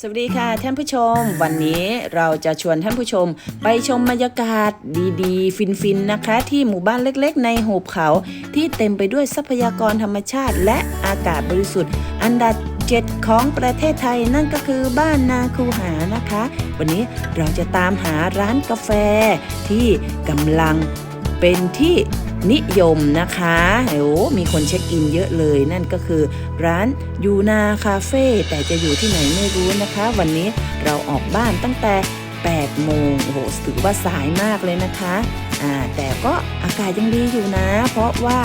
สวัสดีค่ะท่านผู้ชม วันนี้เราจะชวนท่านผู้ชม ไปชมบรรยากาศดีๆ ฟินๆนะคะ ที่หมู่บ้านเล็กๆ ในหุบเขา ที่เต็มไปด้วยทรัพยากรธรรมชาติ และอากาศบริสุทธิ์ อันดับเจ็ดของประเทศไทยนั่นก็คือบ้านนาคูหานะคะ วันนี้เราจะตามหาร้านกาแฟที่กำลังเป็นที่ นิยมนะคะโอ้มีคนเช็คอินเยอะเลย นั่นก็คือ ร้านยูนาคาเฟ่แต่จะอยู่ที่ไหนไม่รู้นะคะ วันนี้เราออกบ้านตั้งแต่8โมงโอ้โหถือว่าสายมากเลยนะคะอ่าแต่ก็อากาศยังดีอยู่นะ เพราะว่า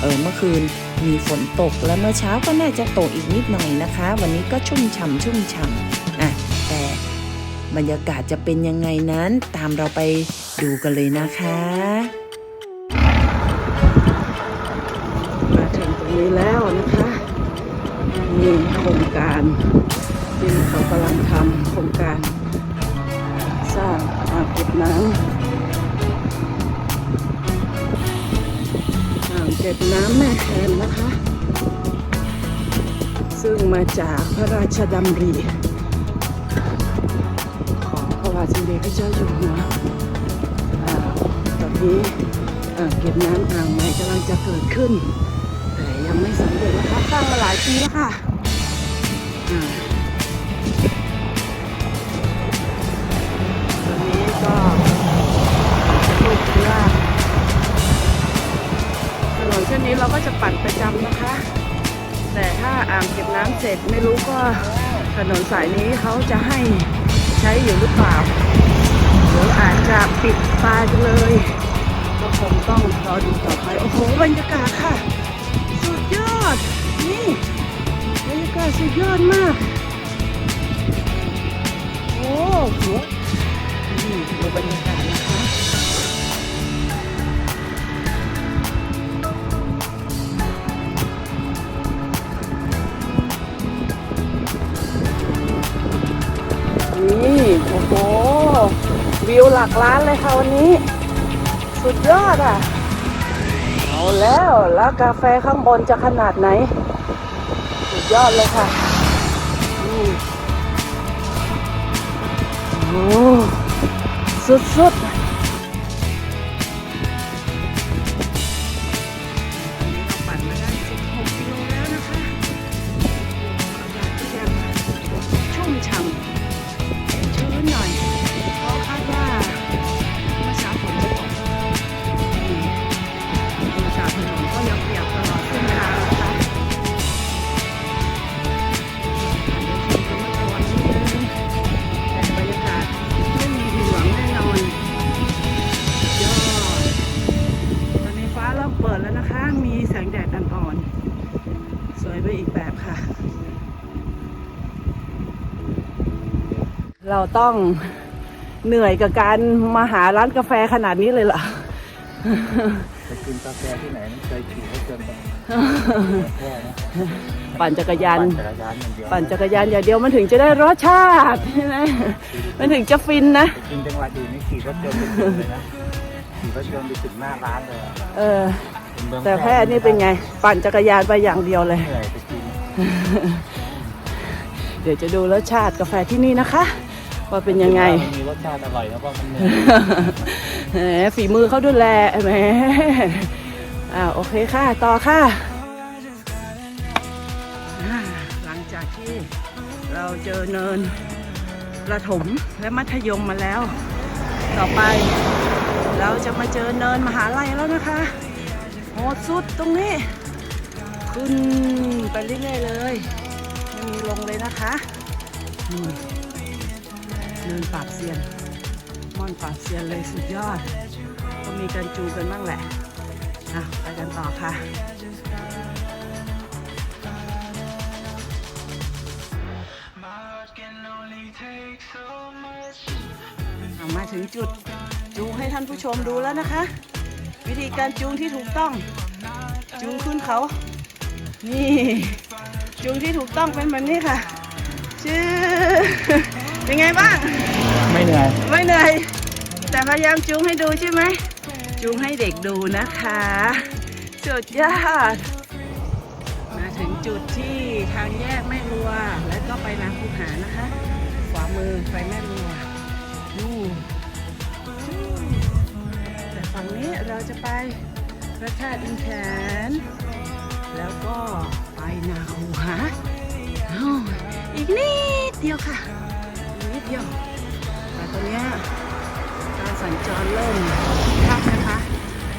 เออเมื่อคืนมีฝนตกแล้วเมื่อเช้าก็น่าจะตกอีกนิดหน่อยนะคะ วันนี้ก็ชุ่มฉ่ำชุ่มฉ่ำอะแต่บรรยากาศจะเป็นยังไงนั้นตามเราไปดูกันเลยนะคะ นี้แล้วนะคะมีโครงการที่เขากำลังทำโครงการสร้างอ่างเก็บน้ำอ่างเก็บน้ำแม่แทนนะคะ ซึ่งมาจากพระราชดำริของพระบาทสมเด็จพระเจ้าอยู่หัวตอนนี้อ่างเก็บน้ำอ่างใหม่กำลังจะเกิดขึ้น ยังไม่สำเร็จนะคะสร้างมาหลายปีแล้วค่ะอ่าตอนนี้ก็พูดว่าถนนเส้นนี้เราก็จะปั่นประจำนะคะ แต่ถ้าอ่างเก็บน้ำเสร็จไม่รู้ก็ถนนสายนี้เขาจะให้ใช้อยู่หรือเปล่าหรืออาจจะปิดตายไปเลยก็คงต้องรอดูต่อไป โอ้โห บรรยากาศค่ะ ดยอดนี่บรรยากาศสุดยอดมาก โอ้โหนี่ดูบรรยากาศนะคะนี่โอ้โหวิวหลักล้านเลยค่ะวันนี้ สุดยอดอะ แล้วแล้วกาแฟข้างบนจะขนาดไหน สุดยอดเลยค่ะนี่โอ้สุดๆ ต้องเหนื่อยกับการมาหาร้านกาแฟขนาดนี้เลยเหรอไปกินกาแฟที่ไหนมันเคยขี่ให้เกินไปแค่นะปั่นจักรยานปั่นจักรยานอย่างเดียวปั่นจักรยานอย่างเดียวมันถึงจะได้รสชาติใช่ไหมมันถึงจะฟินนะไปกินจังหวัดอื่นนี่ขี่รถยนต์ไปถึงเลยนะขี่รถยนต์ไปถึงหน้าร้านเลยอะเออเป็นเมืองแต่แพร่นี่เป็นไง ปั่นจักรยานไปอย่างเดียวเลยเหนื่อยไปกินเดี๋ยวจะดูรสชาติกาแฟที่นี่นะคะ ว่าเป็นยังไง มันมีรสชาติอร่อยแล้วก็มันเหนื่อยแหมฝีมือเขาดูแลแหมอ่าโอเคค่ะ ต่อค่ะอ่าหลังจากที่เราเจอเนินประถมและมัธยมมาแล้ว ต่อไป เราจะมาเจอเนินมหาลัยแล้วนะคะโหดสุดตรงนี้ ขึ้นไปเรื่อยๆเลยไม่มีลงเลยนะคะนี่ เนินปากเซียนม่อนปากเซียนเลยสุดยอด ก็มีการจูงกันบ้างแหละอะไปกันต่อค่ะเอามาถึงจุดจูงให้ท่านผู้ชมดูแล้วนะคะ วิธีการจูงที่ถูกต้อง จูงขึ้นเขา นี่ จูงที่ถูกต้องเป็นแบบนี้ค่ะ ชื่อ เป็นไงบ้าง ไม่เหนื่อย ไม่เหนื่อย แต่พยายามจูงให้ดูใช่ไหม จูงให้เด็กดูนะคะสุดยอด มาถึงจุดที่ทางแยกแม่รัว แล้วก็ไปนางคูหานะคะมือไฟแม่รัวดูแต่ฝั่งนี้เราจะไปพระธาตุอินแขน แล้วก็ไปนาคูหาอ้าวอีกนิดเดียวค่ะอีกนิด เดียว แต่ตอนนี้การสัญจรเริ่มคักนะคะ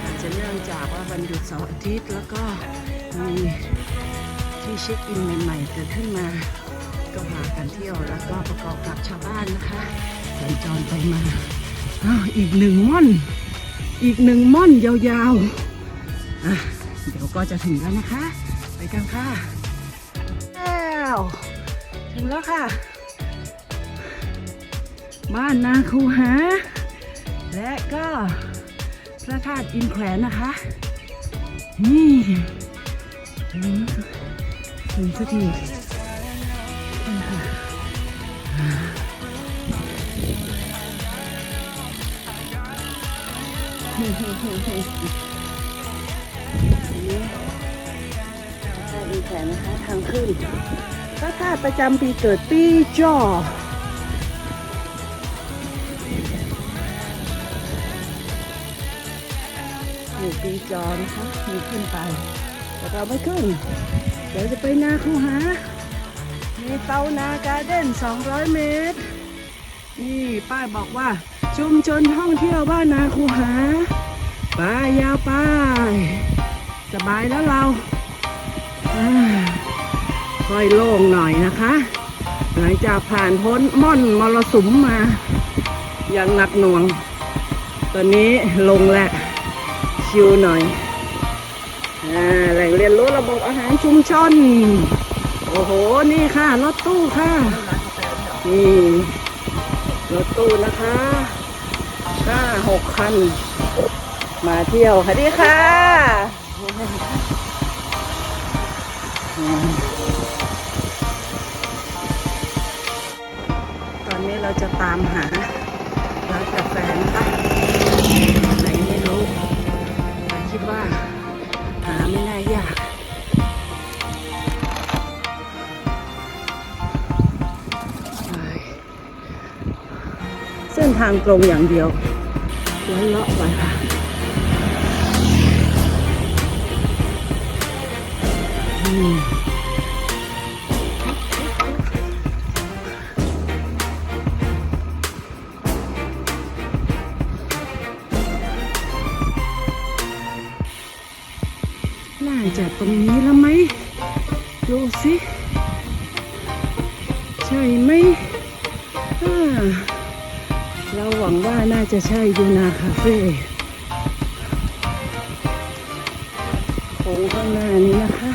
อาจจะเนื่องจากว่าวันหยุดเสาร์อาทิตย์แล้วก็มีที่เช็คอินใหม่ๆเกิดขึ้นมา ก็พากันเที่ยวแล้วก็ประกอบกับชาวบ้านนะคะ สัญจรไปมาอ้าวอีกหนึ่งม่อน อีกหนึ่งม่อนยาวๆอะเดี๋ยวก็จะถึงแล้วนะคะ ไปกันค่ะแล้วถึงแล้วค่ะ บ้านนาคูหา และก็พระธาตุอินแขวนนะคะ นี่ถึงสักทีนี่ค่ะนี่พระธาตุอินแขวนนะคะ ทางขึ้นพระธาตุประจำปีเกิดปีจอีจอนะคะมีขึ้นไป แต่เราไม่ขึ้น เดี๋ยวจะไปนาคูหา มีเตานาการ์เด้น 200 เมตร นี่ป้ายบอกว่าชุมชนท่องเที่ยวบ้านนาคูหาป้ายยาวป้ายสบายแล้วเราอ่าค่อยโล่งหน่อยนะคะ หลังจากผ่านพ้นม่อนมรสุมมา อย่างหนักหน่วง ตอนนี้ลงแล้ว ชิวหน่อยแหล่งเรียนรู้ระบบอาหารชุมชน โอ้โห นี่ค่ะ รถตู้ค่ะ นี่ รถตู้นะคะห้าหกคัน มาเที่ยวค่ะดีค่ะ ตอนนี้เราจะตามหาร้านกาแฟนะ ว่า หาไม่น่ายากไปเส้นทางตรงอย่างเดียว แล้วเลาะไปค่ะอืม เราหวังว่าน่าจะใช่ยูนาคาเฟ่โค้งข้างหน้านี้นะคะ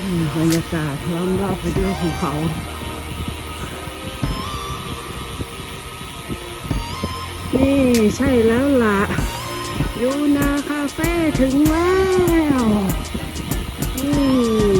อืมบรรยากาศล้อมรอบไปด้วยภูเขานี่ใช่แล้วล่ะยูนาคาเฟ่ถึงแล้ว อืม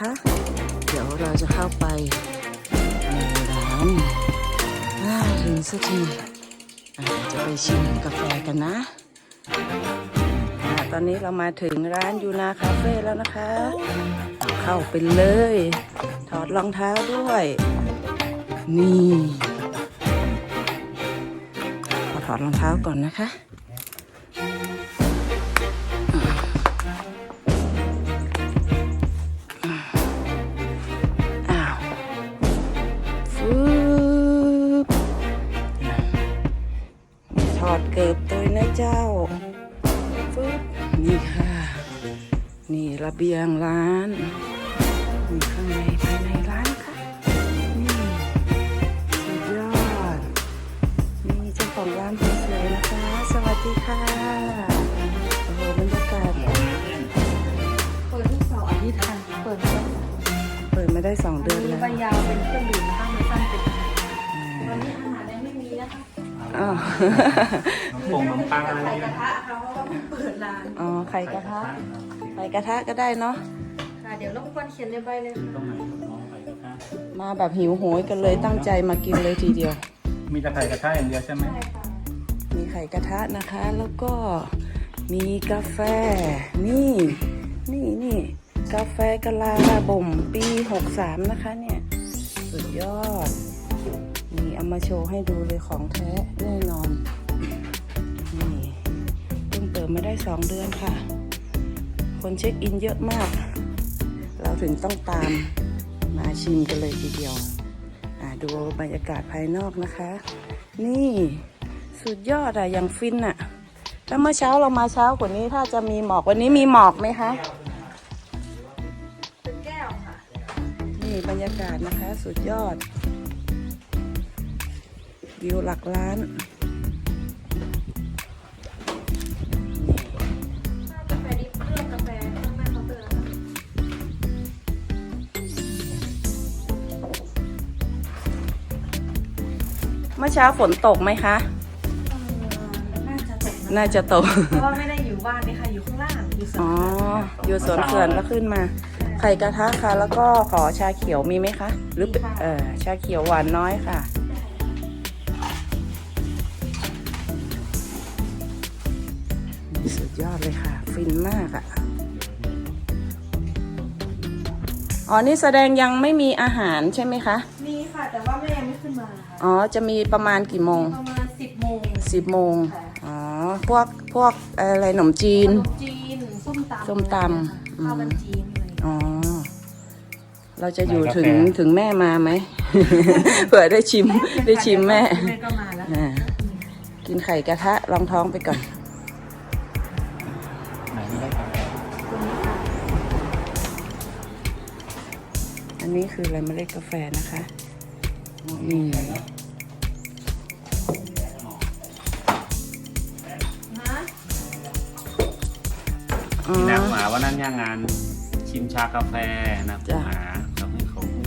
นะคะ เดี๋ยวเราจะเข้าไปในร้านอ่าถึงสักทีจะไปชิมกาแฟกันนะ ตอนนี้เรามาถึงร้านยูนาคาเฟ่แล้วนะคะ เข้าไปเลย ถอดรองเท้าด้วย นี่ ขอถอดรองเท้าก่อนนะคะ บียงร้านมีข้างในภายในร้านค่ะ นี่สุดยอด นี่เจ้าของร้านคนสวยนะคะ สวัสดีค่ะ โอ้โหบรรยากาศ เปิดทุกเสาร์อาทิตย์ค่ะ เปิดทุกเสาร์เปิดมาได้สองเดือนมีแล้วใบยาวเป็นเครื่องดื่มข้างในสั้นเป็นวันนี้อาหารยังไม่มีนะคะอ้าวขนมปงขนมปังอะไรใส่กเนี่ระยทะค่ะเพราะว่าเปิดร้าน อ๋อไข่กระทะ ไข่กระทะก็ได้เนาะค่ะเดี๋ยวรบกวนเขียนในใบเลยค่ะต้องไหนน้องไข่กระทะมาแบบหิวโหยกันเลยตั้งใจมากินเลยทีเดียว มีแต่ไข่กระทะอย่างเดียวใช่ไหมใช่ค่ะมีไข่กระทะนะคะ แล้วก็มีกาแฟ นี่ นี่นี่กาแฟกะลาบ่มปี 63 นะคะเนี่ย สุดยอดนี่เอามาโชว์ให้ดูเลยของแท้แน่นอน นี่เพิ่งเปิดมาได้ 2 เดือนค่ะ คนเช็คอินเยอะมาก เราถึงต้องตามมาชิมกันเลยทีเดียวอ่าดูบรรยากาศภายนอกนะคะ นี่สุดยอดอะอย่างฟินอะแล้วเมื่อเช้าเรามาเช้ากว่านี้ถ้าจะมีหมอกวันนี้มีหมอกไหมคะเป็นแก้วค่ะ นี่บรรยากาศนะคะ สุดยอด วิวหลักล้าน อเช้าฝนตกไหมคะ น่าจะตกนะน่าจะตก เพราะว่าไม่ได้อยู่บ้านนี่ค่ะอยู่ข้างล่างอยู่สอ๋วอนอยู่สวนเขื่อนแล้วขึ้นมา ไข่กระทะค่ะ แล้วก็ขอชาเขียวมีไหมคะ หรือเป็นเออชาเขียวหวานน้อยค่ะ สุดยอดเลยค่ะ ฟินมากอะ่ะ อ๋อ นี่แสดงยังไม่มีอาหารใช่ไหมคะมี ค่ะ แต่ว่าแม่ยังไม่ขึ้นมาค่ะอ๋อ จะมีประมาณกี่โมงประมาณสิบโมง สิบโมงค่ะ อ๋อ พวกพวกอะไรขนมจีนขนมจีนส้มตำส้มตำอืม ข้าวมันจีนอะไรอย่างเงี้ยอ๋อ เราจะอยู่ถึงถึงแม่มาไหม เผื่อได้ชิมได้ชิมแม่แม่ก็มาแล้วอ่ากินไข่กระทะรองท้องไปก่อน ไหนไม่ได้กาแฟอันนี้คืออะไรเมล็ดกาแฟนะคะ นี่ฮะอ๋อที่นักหมาวันนั้นย่างงาน ชิมชากาแฟนะจ้ะหาทำให้เขาหู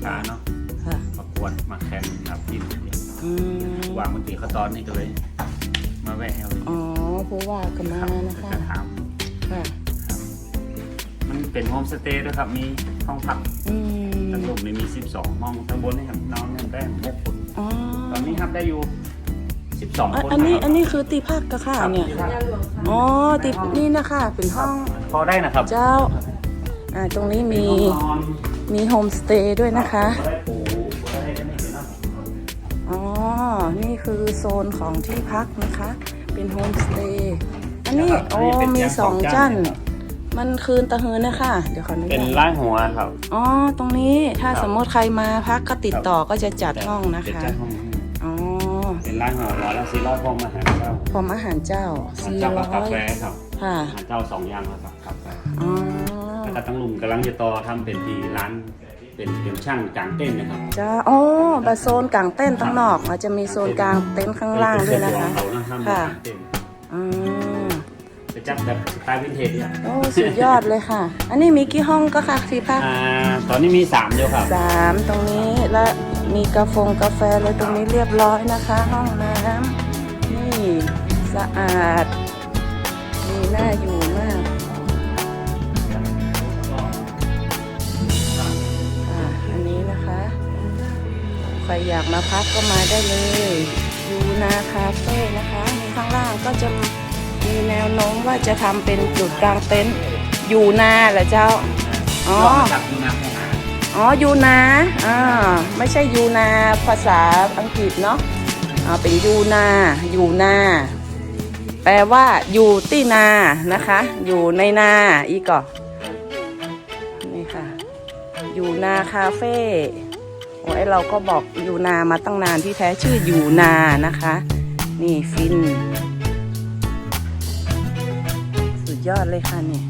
ชาเนาะค่ะประกวดมาแข่งครับกินอืมวางบนตีเขาตอนนี้ก็เลย มาแวะเอาเลยอ๋อผู้ว่ากันมานะคะจะถามค่ะมันเป็นโฮมสเตย์ด้วยครับ มีห้องพัก อืม ทั้งหมดมี 12 ห้องทั้งบนนี่ครับนอนกันได้หกคนอ๋อตอนนี้ครับได้อยู่ 12อะคนอันนี้ะครับอันนี้คือตีภาคกะค่ะเนี่ยครับยาหลวงค่ะอ๋อตีนี่นะคะเป็นห้องพอได้นะครับ เจ้าอ่าตรงนี้มีห้องนอนมีโฮมสเตย์ด้วยนะคะพอได้ปูพอได้นี่เนาะอ๋อ นี่คือโซนของที่พักนะคะ เป็นโฮมสเตย์ อันนี้โอ้มีสองจัน มันคืนตะเฮือนนะคะเดี๋ยวขออนุเป็นญาตร้านหัวครับ อ๋อตรงนี้ถ้าครับ สมมติใครมาพักก็ติดต่อก็จะจัดห้องนะเป็นคะจัดห้องอ๋อเป็นร้านหัวร้อยละสี่ร้อยห้องมาหารเจ้าพร้อมอาหารเจ้าอาหารสี่เจ้าร้กับกาอยแฟครับค่ะอาหารเจ้าสองอย่างครับกาแฟอ๋อแล้วก็ตั้งลุมกำลังจะต่อทำเป็นทีร้านเป็นเป็นช่างกลางเต้นท์นะครับจ้าอ๋อบาโซนกลางเต้นท์ตั้งนอกอาจจะมีโซนกลางเต็นท์ข้างล่างด้วยนะคะเขานะทำเป็นกลางเต้นท์อืม จะจัดแบบสไตล์วินเทจเนี่ยโอ้สุดยอดเลยค่ะ อันนี้มีกี่ห้องก็ค่ะที่พักอ่าตอนนี้มีสามเดียวครับ สามตรงนี้และมีกาแฟกาแฟเลยตรงนี้เรียบร้อยนะคะ ห้องน้ำนี่สะอาดมีน่าอยู่มากอ่าอันนี้นะคะ ใครอยากมาพักก็มาได้เลยยูนาคาเฟ่นะคะมีข้างล่างก็จะ มีแนวโน้มว่าจะทำเป็นจุดกลางเต็นท์อยู่นาเหรอเจ้า อ๋อ จากยูนาของอาอ๋อยูนาอ่าไม่ใช่ยูนาภาษาอังกฤษเนาะอ่าเป็นยูนาอยู่นา แปลว่าอยู่ที่นานะคะ อยู่ในนาอีกก่อนี่ค่ะ อยู่นาคาเฟ่โอ้ยเราก็บอกอยู่นามาตั้งนานที่แท้ชื่ออยู่นานะคะ นี่ฟิน ยอดเลยค่ะนี่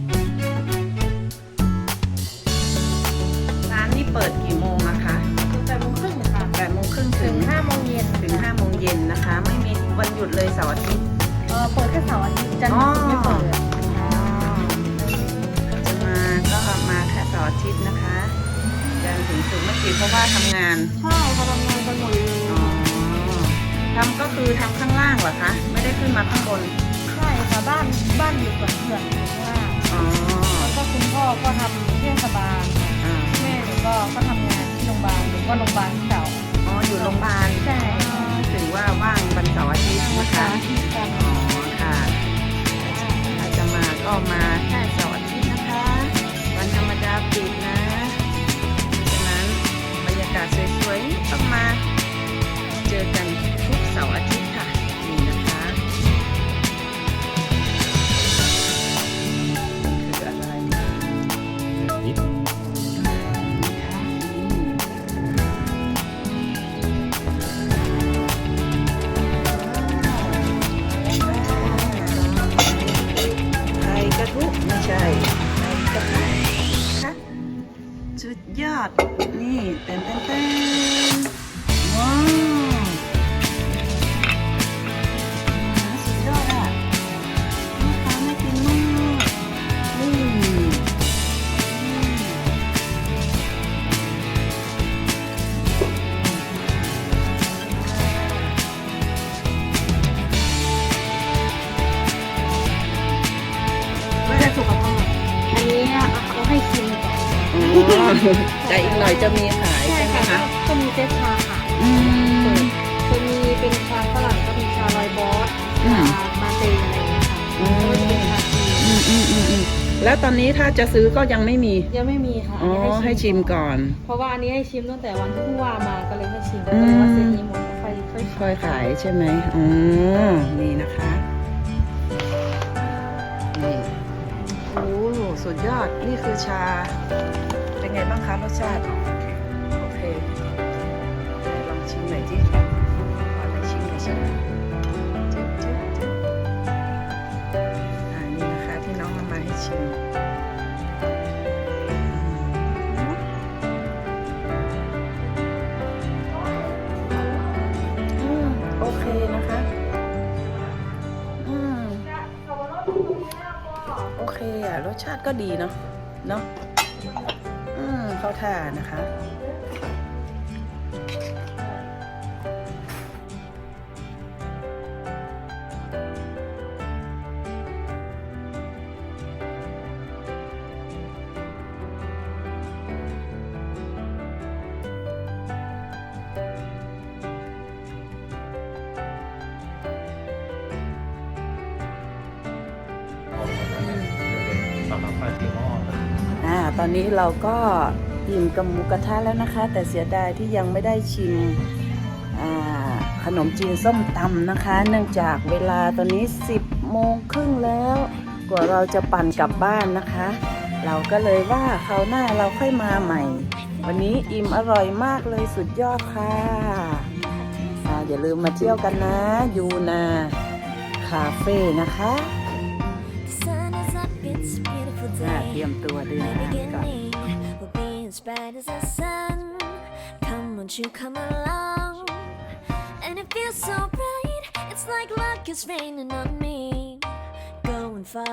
ร้านนี่เปิดกี่โมงอะคะแปดโมงครึ่งค่ะแปดโมงครึ่งถึถึงงห้าโมงเย็นถึงห้าโมงเย็นนะคะ ไม่มีวันหยุดเลยเสาร์อาทิตย์ เออเปิดแค่เสาร์อาทิตย์จันทร์ถึงศุกร์ไม่เปิดจะมาก็มาแค่เสาร์อาทิตย์นะคะจันทร์ถึงศุกร์ไม่ปิดเพราะว่าทำงาน ใช่เขาทำงานกันหมดเลยอ๋อทำก็คือทำข้างล่างเหรอคะ ไม่ได้ขึ้นมาข้างบนใช่ค่ะ บ้านบ้านอยู่กับเพื่อนอยู่ข้างล่างอ๋อแล้วก็คุณพ่อก็ทำเทศบาลอ่า แม่หนูก็ก็ทำงานที่โรงพยาบาลหนูก็โรงพยาบาล แต่อีกหน่อยจะมีขายใช่ใช่ไหมค่ะคะก็มีเซตชาค่ะอืม จะมีเป็นชาฝรั่งก็มีชาลอยบอสอืชามมาเตยอะไรอย่างเงี้ยค่ะอืแล้วก็จะเป็นชาจีนอืมอืมอืมอืมแล้วตอนนี้ถ้าจะซื้อก็ยังไม่มี ยังไม่มีค่ะอ๋อให้ชิมก่อน เพราะว่าอันนี้ให้ชิมตั้งแต่วันที่ผู้ว่ามาก็เลยให้ชิมอืก็มเลยว่าเซตนี้หมดค่อยค่อยค่อยขายใช่ไหมอ๋อ นี่นะคะ นี่ โอ้สุดยอด นี่คือชา เป็นไงบ้างคะรสชาติ โอเคไหนลองชิมหน่อยที่ขอได้ชิมหน่อยใช่ไหมจึ๊บจึ๊บจึ๊บอ่านี่นะคะที่น้องเอามาให้ชิมอืมอืมโอเคนะคะอืมโอเคอะรสชาติก็ดีเนาะเนาะอื มเข้าท่านะคะ สำหรับปลาที่หม้ออ่า ตอนนี้เราก็ อิ่มกับหมูกระทะแล้วนะคะ แต่เสียดายที่ยังไม่ได้ชิมอ่าขนมจีนส้มตำนะคะ เนื่องจากเวลาตอนนี้ 10โมงครึ่งแล้ว กว่าเราจะปั่นกลับบ้านนะคะ เราก็เลยว่าคราวหน้าเราค่อยมาใหม่ วันนี้อิ่มอร่อยมากเลยสุดยอดค่ะอ่าอย่าลืมมาเที่ยวกันนะ ยูนาคาเฟ่นะคะ sun is up, it's a beautiful อ่า day. เตรียมตัวเดิน My ทางก่อน beginning will be as bright as the sun. Come, won't you come along? And it feels so bright, it's like luck is raining on me. Going far.